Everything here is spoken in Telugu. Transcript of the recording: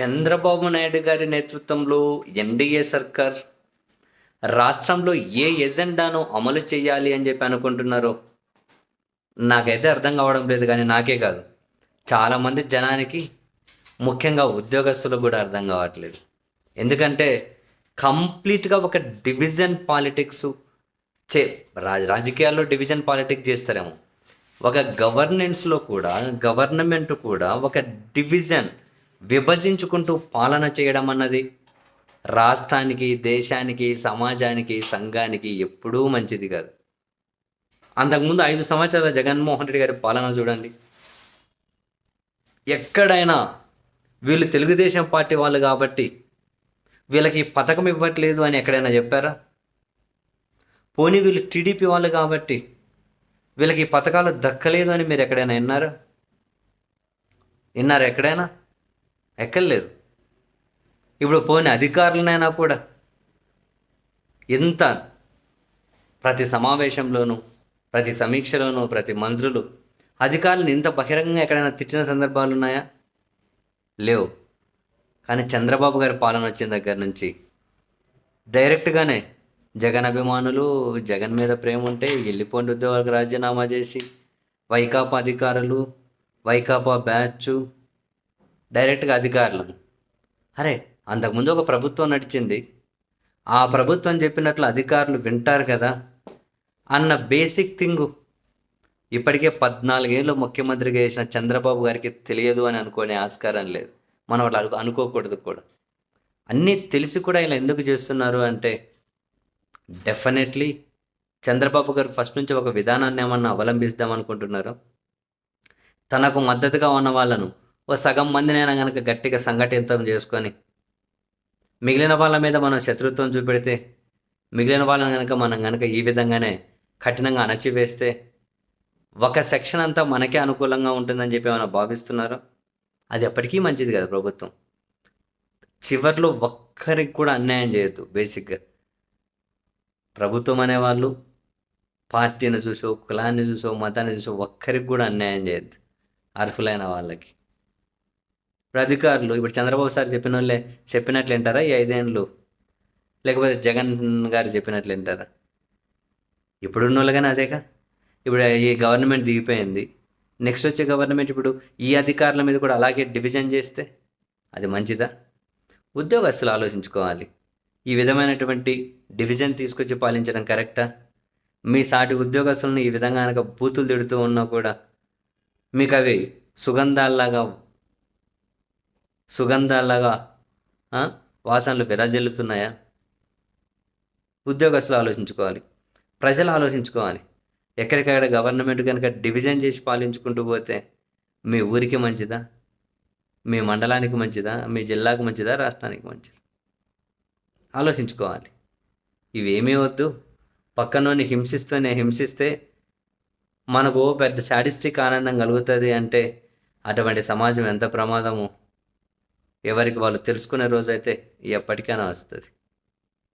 చంద్రబాబు నాయుడు గారి నేతృత్వంలో ఎన్డీఏ సర్కార్ రాష్ట్రంలో ఏ ఎజెండాను అమలు చేయాలి అని చెప్పి అనుకుంటున్నారో నాకైతే అర్థం కావడం లేదు కానీ నాకే కాదు. చాలామంది జనానికి ముఖ్యంగా ఉద్యోగస్తులకు కూడా అర్థం కావట్లేదు. ఎందుకంటే కంప్లీట్గా ఒక డివిజన్ పాలిటిక్స్ చే రాజ రాజకీయాల్లో డివిజన్ పాలిటిక్స్ చేస్తారేమో. ఒక గవర్నెన్స్లో కూడా గవర్నమెంట్ కూడా ఒక డివిజన్ విభజించుకుంటూ పాలన చేయడం అన్నది. రాష్ట్రానికి దేశానికి సమాజానికి సంఘానికి ఎప్పుడూ మంచిది కాదు. అంతకుముందు ఐదు సంవత్సరాల జగన్మోహన్ రెడ్డి గారి పాలన చూడండి. ఎక్కడైనా వీళ్ళు తెలుగుదేశం పార్టీ వాళ్ళు కాబట్టి వీళ్ళకి పథకం ఇవ్వట్లేదు అని ఎక్కడైనా చెప్పారా? పోనీ వీళ్ళు టీడీపీ వాళ్ళు కాబట్టి వీళ్ళకి ఈ పథకాలు దక్కలేదు అని మీరు ఎక్కడైనా విన్నారా? విన్నారా ఎక్కడైనా? ఎక్కర్లేదు. ఇప్పుడు పోనీ అధికారులనైనా కూడా ఎంత ప్రతి సమావేశంలోనూ ప్రతి సమీక్షలోనూ ప్రతి మంత్రులు అధికారులను ఇంత బహిరంగంగా ఎక్కడైనా తిట్టిన సందర్భాలు ఉన్నాయా లేవు. కానీ చంద్రబాబు గారి పాలన వచ్చిన దగ్గర నుంచి డైరెక్ట్గానే జగన్ అభిమానులు జగన్ మీద ప్రేమ ఉంటే వెళ్ళిపోండి ఉద్యోగాలకు రాజీనామా చేసి వైకాపా అధికారులు వైకాపా బ్యాచ్ డైరెక్ట్గా అధికారులను. అరే అంతకుముందు ఒక ప్రభుత్వం నడిచింది. ఆ ప్రభుత్వం చెప్పినట్లు అధికారులు వింటారు కదా అన్న బేసిక్ థింగ్. ఇప్పటికే పద్నాలుగేళ్ళు ముఖ్యమంత్రిగా చేసిన చంద్రబాబు గారికి తెలియదు అని అనుకునే ఆస్కారం లేదు. మనం అట్లా అనుకో- అనుకోకూడదు కూడా. అన్నీ తెలిసి కూడా ఇలా ఎందుకు చేస్తున్నారు అంటే డెఫినెట్లీ చంద్రబాబు గారు ఫస్ట్ నుంచి ఒక విధానాన్ని ఏమన్నా అవలంబిస్తాం అనుకుంటున్నారు? తనకు మద్దతుగా ఉన్న వాళ్ళను ఓ సగం మందినైనా కనుక గట్టిగా సంఘటితం చేసుకొని మిగిలిన వాళ్ళ మీద మనం శత్రుత్వం చూపెడితే మిగిలిన వాళ్ళని కనుక మనం కనుక ఈ విధంగానే కఠినంగా అణచివేస్తే ఒక సెక్షన్ అంతా మనకే అనుకూలంగా ఉంటుందని చెప్పి ఏమైనా భావిస్తున్నారో? అది ఎప్పటికీ మంచిది కదా ప్రభుత్వం. చివర్లో ఒక్కరికి కూడా అన్యాయం చేయొద్దు బేసిక్గా. ప్రభుత్వం అనేవాళ్ళు పార్టీని చూసో కులాన్ని చూసో మతాన్ని చూసో ఒక్కరికి కూడా అన్యాయం చేయొద్దు అర్హులైన వాళ్ళకి. ఇప్పుడు అధికారులు ఇప్పుడు చంద్రబాబు సార్ చెప్పిన వాళ్ళే చెప్పినట్లు వింటారా ఈ ఐదేళ్ళు లేకపోతే జగన్ గారు చెప్పినట్లు వింటారా ఇప్పుడున్న వాళ్ళగానే అదేగా. ఇప్పుడు ఈ గవర్నమెంట్ దిగిపోయింది. నెక్స్ట్ వచ్చే గవర్నమెంట్ ఇప్పుడు ఈ అధికారుల మీద కూడా అలాగే డివిజన్ చేస్తే అది మంచిదా? ఉద్యోగస్తులు ఆలోచించుకోవాలి. ఈ విధమైనటువంటి డివిజన్ తీసుకొచ్చి పాలించడం కరెక్టా? మీ సాటి ఉద్యోగస్తులను ఈ విధంగా కనుక బూతులు తిడుతూ ఉన్నా కూడా మీకు అవి సుగంధాల్లాగా సుగంధాల్లాగా వాసనలు విరజిల్లుతున్నాయా ఉద్యోగస్తులు ఆలోచించుకోవాలి. ప్రజలు ఆలోచించుకోవాలి. ఎక్కడికక్కడ గవర్నమెంట్ కనుక డివిజన్ చేసి పాలించుకుంటూ పోతే మీ ఊరికి మంచిదా? మీ మండలానికి మంచిదా? మీ జిల్లాకు మంచిదా? రాష్ట్రానికి మంచిదా? ఆలోచించుకోవాలి. ఇవేమీ వద్దు. పక్కనోని హింసిస్తూనే హింసిస్తే మనకు పెద్ద సాడిస్టిక్ ఆనందం కలుగుతుంది అంటే అటువంటి సమాజం ఎంత ప్రమాదము. ఎవరికి వాళ్ళు తెలుసుకునే రోజైతే ఎప్పటికైనా వస్తుంది.